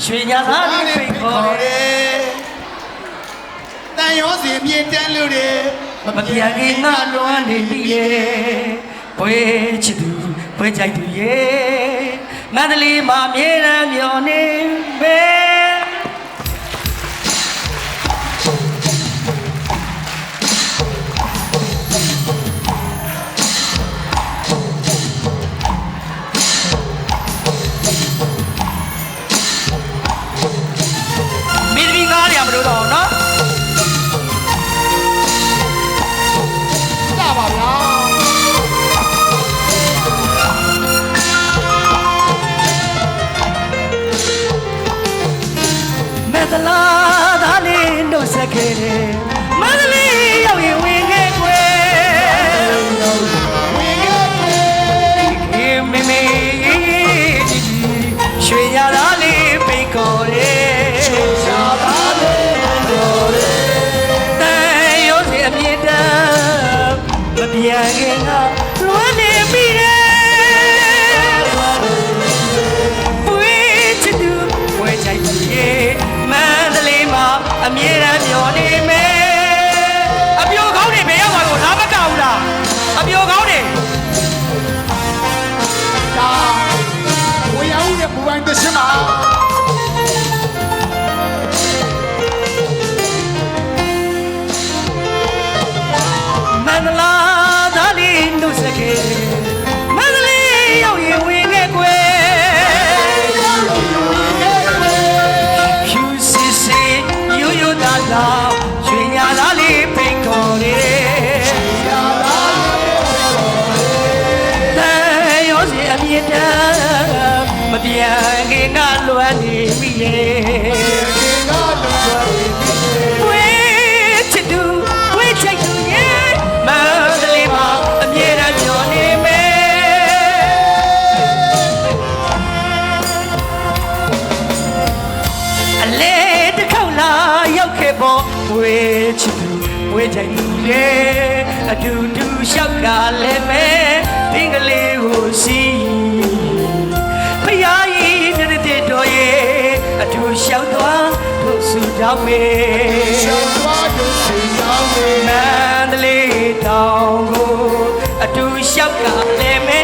ရွှေညာသားလေးဖိတ်ခေါ်တယ်တန်ရောစီမြေတန်းလို့တယ်မပြန်ခင်ငါလွမ်းနေပြီရဲ့ဘွေချစ်သူဘွေကြိုက်သူရဲ့မန္တလေးမှာအမြဲတမ်းမျောနေပဲ လေးနှုတ်ဆက်ခဲ့တယ်မန္တလေးရောက်ရင်ဝင်ခဲ့ကွယ်ဝင်ခဲ့တယ်အေးမေမေရွှေရသားလေးပိတ်ခေါ်တယ်ရှာပါလေတော်လေတန်ရုံးစီအမြင့်တမ်းမပြန်ခင်ကလွမ်းနေ ဦးရဲ့ဘူပိုင်း လွမ်းနေပြီလေဒီကလုံးဝဝေးချစ်သူဝေးချိတ်သူရဲ့မန္တလေးမှာအမြဲတမ်းညော်နေမယ်အလေတစ်ခေါက်လာရောက်ခဲ့ပေါ်ဝေးချစ်သူဝေးချိတ်သူရဲ့အတူတူလျှောက်ကလည်းပဲဘင်္ဂလေးကိုစီ လို့ဆူတောင်းမေရှောင်းသွားလို့စီဆောင်နေမန္တလေးတောင်ကိုအတူလျှောက်ကလည်းမဲ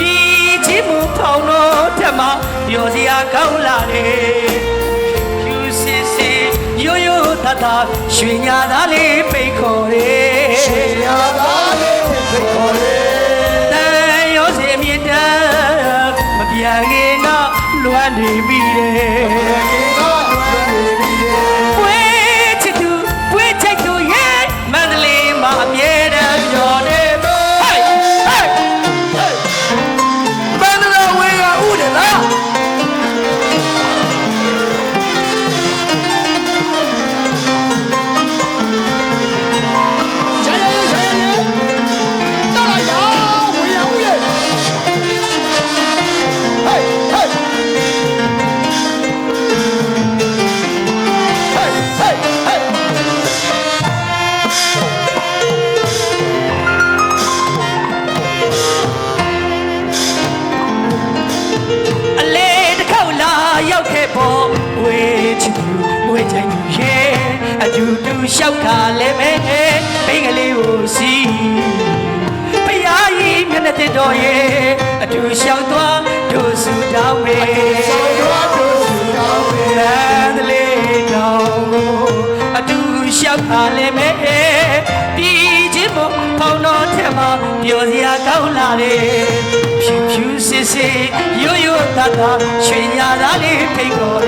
ဒီချစ်မှုဖောင်းတော့ထမပြောစရာကောင်းလာတယ်ဖြူစစ်စစ်ရိုးရိုးသားသားရွှေညာသားလေးပိတ်ခေါ်တယ်ရှာပါလေဖိတ်ခေါ်တယ်တန်ရောစီမြင့်တမ်းမပြန်ခင်ကလွမ်းနေပြီတ တူတူလျှောက်ကလည်းပဲဘင်္ဂလေးကိုစီဖယားကြီးမျက်နှာတစ်တော်ရဲ့အတူလျှောက်သွားတို့စုတောင်းမေဆောင်းရွာတို့စီတော်ဝေမန္တလေးတောင်ကိုအတူလျှောက်ခါလည်းမဲပြည်ချင်းမဖောင်းတော့ထက်မှာပြောစရာကောင်းလာတယ်ဖြူဖြူစစ်စစ်ရိုးရိုးသားသားရွှေညာသားလေးဖိတ်ခေါ်တယ်ရှာပါ